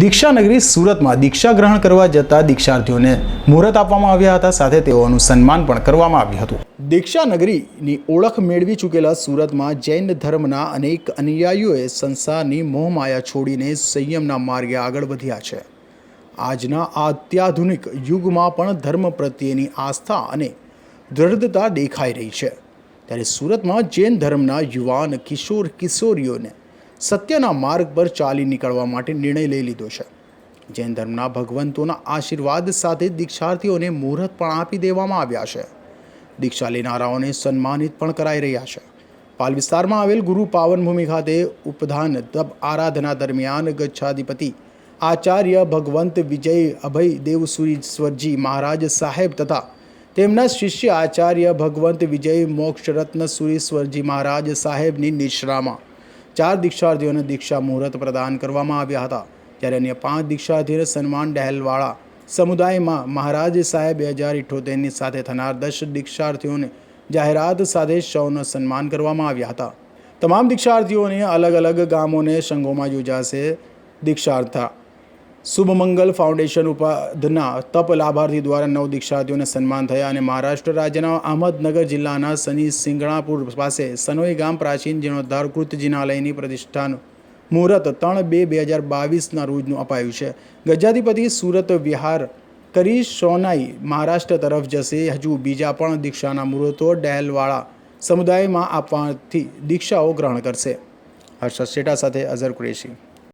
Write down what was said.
દીક્ષાનગરી સુરતમાં દીક્ષા ગ્રહણ કરવા જતા દીક્ષાર્થીઓને મુહૂર્ત આપવામાં આવ્યા હતા. સાથે તેઓનું સન્માન પણ કરવામાં આવ્યું હતું. દીક્ષાનગરીની ઓળખ મેળવી ચૂકેલા સુરતમાં જૈન ધર્મના અનેક અનુયાયીઓએ સંસારની મોહમાયા છોડીને સંયમના માર્ગે આગળ વધ્યા છે. આજના અત્યાધુનિક યુગમાં પણ ધર્મ પ્રત્યેની આસ્થા અને દૃઢતા દેખાઈ રહી છે. ત્યારે સુરતમાં જૈન ધર્મના યુવાન કિશોર કિશોરીઓને સત્યના માર્ગ પર ચાલી નીકળવા માટે નિર્ણય લઈ લીધો છે. જૈન ધર્મના ભગવંતોના આશીર્વાદ સાથે દીક્ષાર્થીઓને મુહૂર્ત પણ આપી દેવામાં આવ્યા છે. દીક્ષા લેનારાઓને સન્માનિત પણ કરાઈ રહ્યા છે. પાલ વિસ્તારમાં આવેલ ગુરુ પાવન ભૂમિ ખાતે ઉપધાન તપ આરાધના દરમિયાન ગચ્છાધિપતિ આચાર્ય ભગવંત વિજય અભય દેવસુરીશ્વરજી મહારાજ સાહેબ તથા તેમના શિષ્ય આચાર્ય ભગવંત વિજય મોક્ષરત્ન સુરીશ્વરજી મહારાજ સાહેબની નિશ્રામાં ચાર દીક્ષાર્થીઓને દીક્ષા મુહૂર્ત પ્રદાન કરવામાં આવ્યા હતા. જ્યારે અન્ય પાંચ દીક્ષાર્થીઓને સન્માન ડહેલવાળા સમુદાયમાં મહારાજ સાહેબ બે હજાર ઇઠોતેરની સાથે થનાર દસ દીક્ષાર્થીઓને જાહેરાત સાથે સૌનું સન્માન કરવામાં આવ્યા હતા. તમામ દીક્ષાર્થીઓને અલગ અલગ ગામોને સંઘોમાં યોજાશે દીક્ષાર્થા. શુભમંગલ ફાઉન્ડેશન ઉપાધના તપ લાભાર્થી દ્વારા નવ દીક્ષાર્થીઓને સન્માન થયા અને મહારાષ્ટ્ર રાજ્યના અહમદનગર જિલ્લાના સની સિંગણાપુર પાસે સનોઈ ગામ પ્રાચીન જીર્ણોદ્ધારકૃત જિનાલયની પ્રતિષ્ઠાનું મુહૂર્ત ત્રણ બે બે હજાર બાવીસના રોજનું અપાયું છે. ગજાધિપતિ સુરત વિહાર કરી સોનાઈ મહારાષ્ટ્ર તરફ જશે. હજુ બીજા પણ દીક્ષાના મુહૂર્તો ડહેલવાળા સમુદાયમાં આપવાથી દીક્ષાઓ ગ્રહણ કરશે. હર્ષદ શેટા સાથે અઝર કુરેશી.